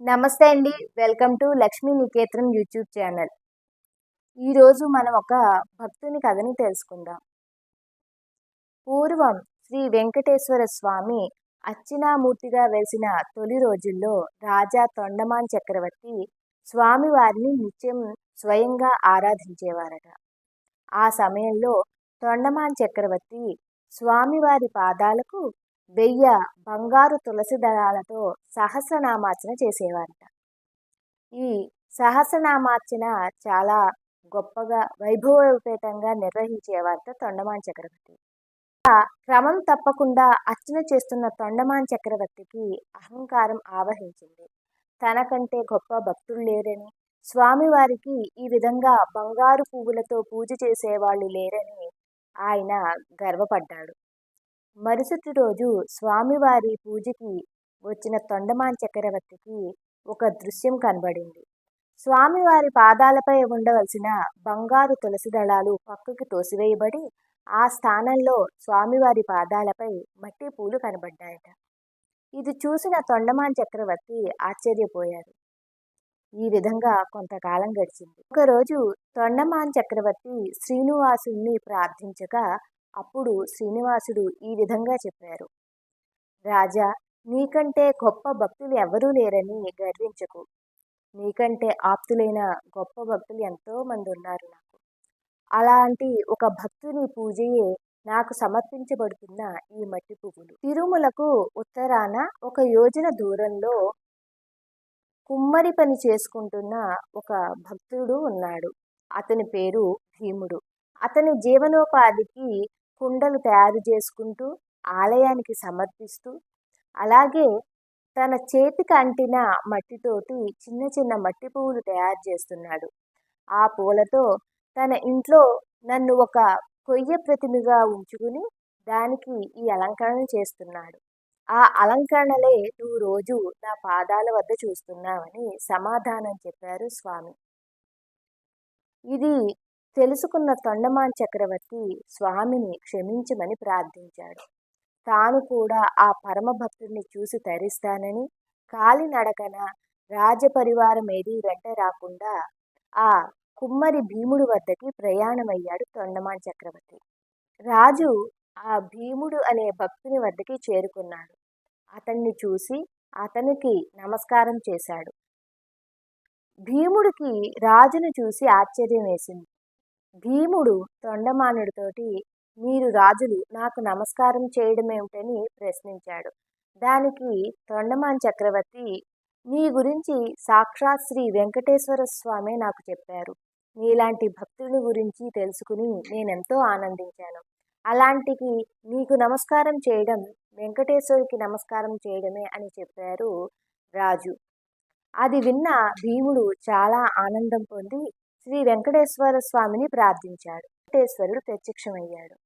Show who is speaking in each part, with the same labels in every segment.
Speaker 1: నమస్తే అండి. Welcome to Lakshmi Niketanam YouTube channel. ఈరోజు మనం ఒక భక్తుని కథని తెలుసుకుందాం. పూర్వం శ్రీ వెంకటేశ్వర స్వామి అచ్చినామూర్తిగా వెలిసిన తొలి రోజుల్లో రాజా తొండమాన్ చక్రవర్తి స్వామివారిని నిత్యం స్వయంగా ఆరాధించేవారట. ఆ సమయంలో తొండమాన్ చక్రవర్తి స్వామివారి పాదాలకు వెయ్య బంగారు తులసి దళాలతో సహస్రనామార్చన చేసేవారట. ఈ సహస్రనామార్చన చాలా గొప్పగా వైభవోపేతంగా నిర్వహించేవారట తొండమాన్ చక్రవర్తి. క్రమం తప్పకుండా అర్చన చేస్తున్న తొండమాన్ చక్రవర్తికి అహంకారం ఆవహించింది. తనకంటే గొప్ప భక్తులు లేరని స్వామివారికి ఈ విధంగా బంగారు పువ్వులతో పూజ చేసేవాళ్ళు లేరని ఆయన గర్వపడ్డాడు. మరుసటి రోజు స్వామివారి పూజకి వచ్చిన తొండమాన్ చక్రవర్తికి ఒక దృశ్యం కనబడింది. స్వామివారి పాదాలపై ఉండవలసిన బంగారు తులసి దళాలు పక్కకి తోసివేయబడి ఆ స్థానంలో స్వామివారి పాదాలపై మట్టి పూలు కనబడ్డాయట. ఇది చూసిన తొండమాన్ చక్రవర్తి ఆశ్చర్యపోయారు ఈ విధంగా కొంతకాలం గడిచింది. ఒకరోజు తొండమాన్ చక్రవర్తి శ్రీనివాసుని ప్రార్థించగా అప్పుడు శ్రీనివాసుడు ఈ విధంగా చెప్పారు. రాజా నీకంటే గొప్ప భక్తులు ఎవరూ లేరని గర్వించకు. నీకంటే ఆప్తులైన గొప్ప భక్తులు ఎంతో మంది ఉన్నారు నాకు. అలాంటి ఒక భక్తుని పూజయే నాకు సమర్పించబడుతున్న ఈ మట్టి పువ్వులు. తిరుమలకు ఉత్తరాన ఒక యోజన దూరంలో కుమ్మరి పని చేసుకుంటున్న ఒక భక్తుడు ఉన్నాడు. అతని పేరు భీముడు. అతని జీవనోపాధికి కుండలు తయారు చేసుకుంటూ ఆలయానికి సమర్పిస్తూ అలాగే తన చేతికి అంటిన మట్టితోటి చిన్న చిన్న మట్టి పువ్వులు తయారు చేస్తున్నాడు. ఆ పూలతో తన ఇంట్లో నన్ను ఒక కొయ్య ప్రతిమగా ఉంచుకుని దానికి ఈ అలంకరణ చేస్తున్నాడు. ఆ అలంకరణలే నువ్వు రోజు నా పాదాల వద్ద చూస్తున్నావని సమాధానం చెప్పారు స్వామి. ఇది తెలుసుకున్న తొండమాన్ చక్రవర్తి స్వామిని క్షమించమని ప్రార్థించాడు. తాను కూడా ఆ పరమభక్తుడిని చూసి తరిస్తానని కాలినడకన రాజపరివారం ఏది వెంట రాకుండా ఆ కుమ్మరి భీముడు వద్దకి ప్రయాణమయ్యాడు తొండమాన్ చక్రవర్తి. రాజు ఆ భీముడు అనే భక్తుని వద్దకి చేరుకున్నాడు. అతన్ని చూసి అతనికి నమస్కారం చేశాడు. భీముడికి రాజును చూసి ఆశ్చర్యం వేసింది. భీముడు తొండమానుడితోటి మీరు రాజులు నాకు నమస్కారం చేయడం ఏమిటని ప్రశ్నించాడు. దానికి తొండమాన్ చక్రవర్తి నీ గురించి సాక్షాత్ శ్రీ వెంకటేశ్వర స్వామి నాకు చెప్పారు. నీలాంటి భక్తుల గురించి తెలుసుకుని నేనెంతో ఆనందించాను. అలాంటికి నీకు నమస్కారం చేయడం వెంకటేశ్వరికి నమస్కారం చేయడమే అని చెప్పారు రాజు. అది విన్న భీముడు చాలా ఆనందం పొంది శ్రీ వెంకటేశ్వర స్వామిని ప్రార్థించాడు. వెంకటేశ్వరుడు ప్రత్యక్షమయ్యాడు.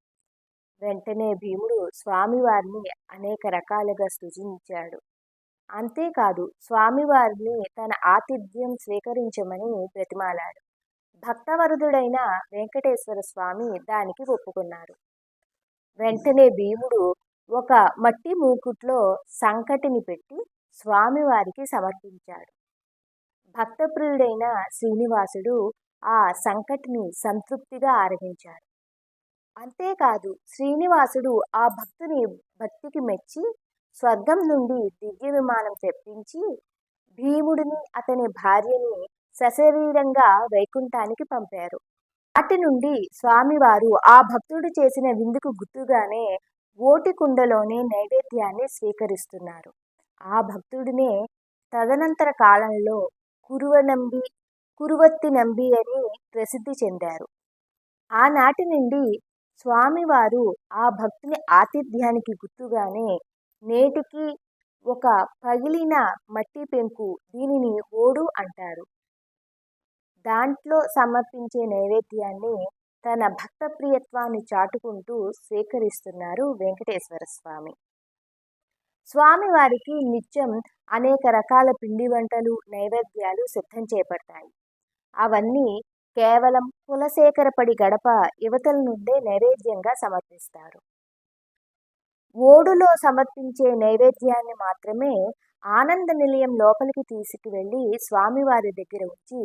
Speaker 1: వెంటనే భీముడు స్వామివారిని అనేక రకాలుగా సృజించాడు. అంతేకాదు స్వామివారిని తన ఆతిథ్యం స్వీకరించమని బ్రతిమాలాడు. భక్తవరుదుడైన వెంకటేశ్వర స్వామి దానికి ఒప్పుకున్నారు. వెంటనే భీముడు ఒక మట్టి మూకుట్లో సంకటిని పెట్టి స్వామివారికి సమర్పించాడు. భక్తప్రియుడైన శ్రీనివాసుడు ఆ సంకటిని సంతృప్తిగా ఆరగించారు. అంతేకాదు శ్రీనివాసుడు ఆ భక్తుని భక్తికి మెచ్చి స్వర్గం నుండి దివ్య విమానం తెప్పించి భీముడిని అతని భార్యని సశరీరంగా వైకుంఠానికి పంపారు. వాటి నుండి స్వామివారు ఆ భక్తుడు చేసిన విందుకు గుర్తుగానే ఓటి కుండలోనే నైవేద్యాన్ని స్వీకరిస్తున్నారు. ఆ భక్తుడినే తదనంతర కాలంలో కురువనంబి కురువత్తి నంబి అని ప్రసిద్ధి చెందారు. ఆనాటి నుండి స్వామివారు ఆ భక్తుని ఆతిథ్యానికి గుర్తుగానే నేటికి ఒక పగిలిన మట్టి పెంకు దీనిని ఓడు అంటారు. దాంట్లో సమర్పించే నైవేద్యాన్ని తన భక్త ప్రియత్వాన్ని చాటుకుంటూ స్వీకరిస్తున్నారు వెంకటేశ్వర స్వామి. స్వామివారికి నిత్యం అనేక రకాల పిండి వంటలు నైవేద్యాలు సిద్ధం చేపడతాయి. అవన్నీ కేవలం కులశేఖరపడి గడప యువతల నుండే నైవేద్యంగా సమర్పిస్తారు. ఓడులో సమర్పించే నైవేద్యాన్ని మాత్రమే ఆనంద నిలయం లోపలికి తీసుకువెళ్ళి స్వామివారి దగ్గర ఉంచి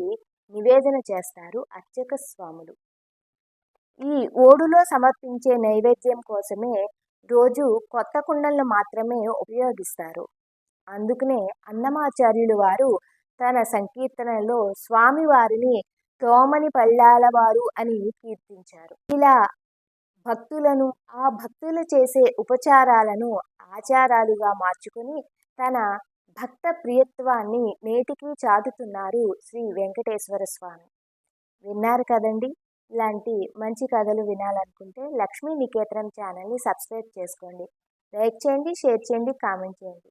Speaker 1: నివేదన చేస్తారు అర్చక స్వాములు. ఈ ఓడులో సమర్పించే నైవేద్యం కోసమే రోజు కొత్త కుండలను మాత్రమే ఉపయోగిస్తారు. అందుకనే అన్నమాచార్యులు వారు తన సంకీర్తనలో స్వామివారిని తోమని పల్లాలవారు అని కీర్తించారు. ఇలా భక్తులను ఆ భక్తులు చేసే ఉపచారాలను ఆచారాలుగా మార్చుకుని తన భక్త ప్రియత్వాన్ని నేటికి చాటుతున్నారు శ్రీ వెంకటేశ్వర స్వామి. విన్నారు కదండి? ఇలాంటి మంచి కథలు వినాలనుకుంటే లక్ష్మీ నికేతనం ఛానల్ని సబ్స్క్రైబ్ చేసుకోండి. లైక్ చేయండి షేర్ చేయండి కామెంట్ చేయండి.